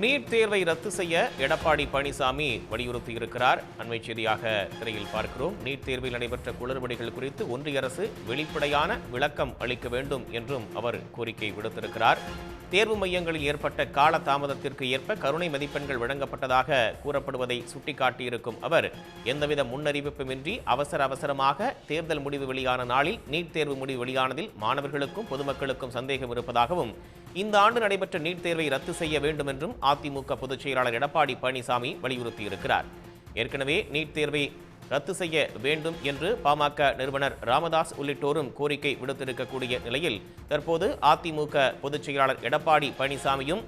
NEET தேர்வை ரத்து செய்ய எடப்பாடி பழனிசாமி வலியுறுத்தியிருக்கிறார். அண்மை செய்தியாக திரையில் பார்க்கிறோம். நீட் தேர்வில் நடைபெற்ற குளறுபடிகள் குறித்து ஒன்றிய அரசு வெளிப்படையான விளக்கம் அளிக்க வேண்டும் என்றும் அவர் கோரிக்கை விடுத்திருக்கிறார். தேர்வு மையங்களில் ஏற்பட்ட கால தாமதத்திற்கு ஏற்ப கருணை மதிப்பெண்கள் வழங்கப்பட்டதாக கூறப்படுவதை சுட்டிக்காட்டியிருக்கும் அவர் எந்தவித முன்னறிவிப்புமின்றி அவசர அவசரமாக தேர்தல் முடிவு வெளியான நாளில் நீட் தேர்வு முடிவு வெளியானதில் மாணவர்களுக்கும் பொதுமக்களுக்கும் சந்தேகம் இருப்பதாகவும் இந்த ஆண்டு நடைபெற்ற நீட் தேர்வை ரத்து செய்ய வேண்டும் என்றும் அதிமுக பொதுச் செயலாளர் எடப்பாடி பழனிசாமி வலியுறுத்தியிருக்கிறார். ஏற்கனவே நீட் தேர்வை ரத்து செய்ய வேண்டும் என்று பாமக நிறுவனர் ராமதாஸ் உள்ளிட்டோரும் கோரிக்கை விடுத்திருக்கக்கூடிய நிலையில் தற்போது அதிமுக பொதுச் செயலாளர் எடப்பாடி பழனிசாமியும்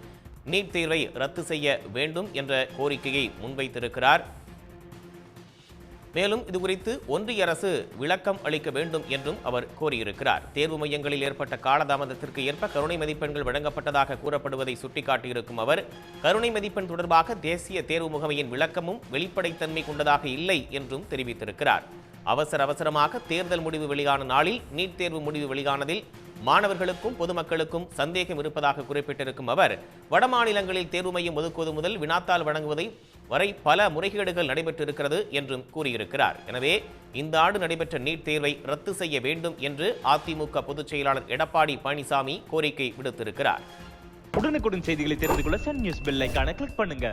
நீட் தேர்வை ரத்து செய்ய வேண்டும் என்ற கோரிக்கையை முன்வைத்திருக்கிறார். மேலும் இது குறித்து ஒன்றிய அரசு விளக்கம் அளிக்க வேண்டும் என்றும் அவர் கோரியிருக்கிறார். தேர்வு மையங்களில் ஏற்பட்ட காலதாமதத்திற்கு ஏற்ப கருணை மதிப்பெண்கள் வழங்கப்பட்டதாக கூறப்படுவதை சுட்டிக்காட்டியிருக்கும் அவர் கருணை மதிப்பெண் தொடர்பாக தேசிய தேர்வு முகமையின் விளக்கமும் வெளிப்படைத்தன்மை கொண்டதாக இல்லை என்றும் தெரிவித்திருக்கிறார். அவசர அவசரமாக தேர்தல் முடிவு வெளியான நாளில் நீட் தேர்வு முடிவு வெளியானதில் மாணவர்களுக்கும் பொதுமக்களுக்கும் சந்தேகம் இருப்பதாக குறிப்பிட்டிருக்கும் அவர் வடமாநிலங்களில் தேர்வு மையம் ஒதுக்குவது முதல் வினாத்தாள் வழங்குவதை வரை பல முறைகேடுகள் நடைபெற்றிருக்கிறது என்றும் கூறியிருக்கிறார். எனவே இந்த ஆண்டு நடைபெற்ற நீட் தேர்வை ரத்து செய்ய வேண்டும் என்று அதிமுக பொதுச் செயலாளர் எடப்பாடி பழனிசாமி கோரிக்கை விடுத்திருக்கிறார். உடனுக்குடன் செய்திகளை தெரிந்து கொள்ள சன் நியூஸ் பெல் கிளிக் பண்ணுங்க.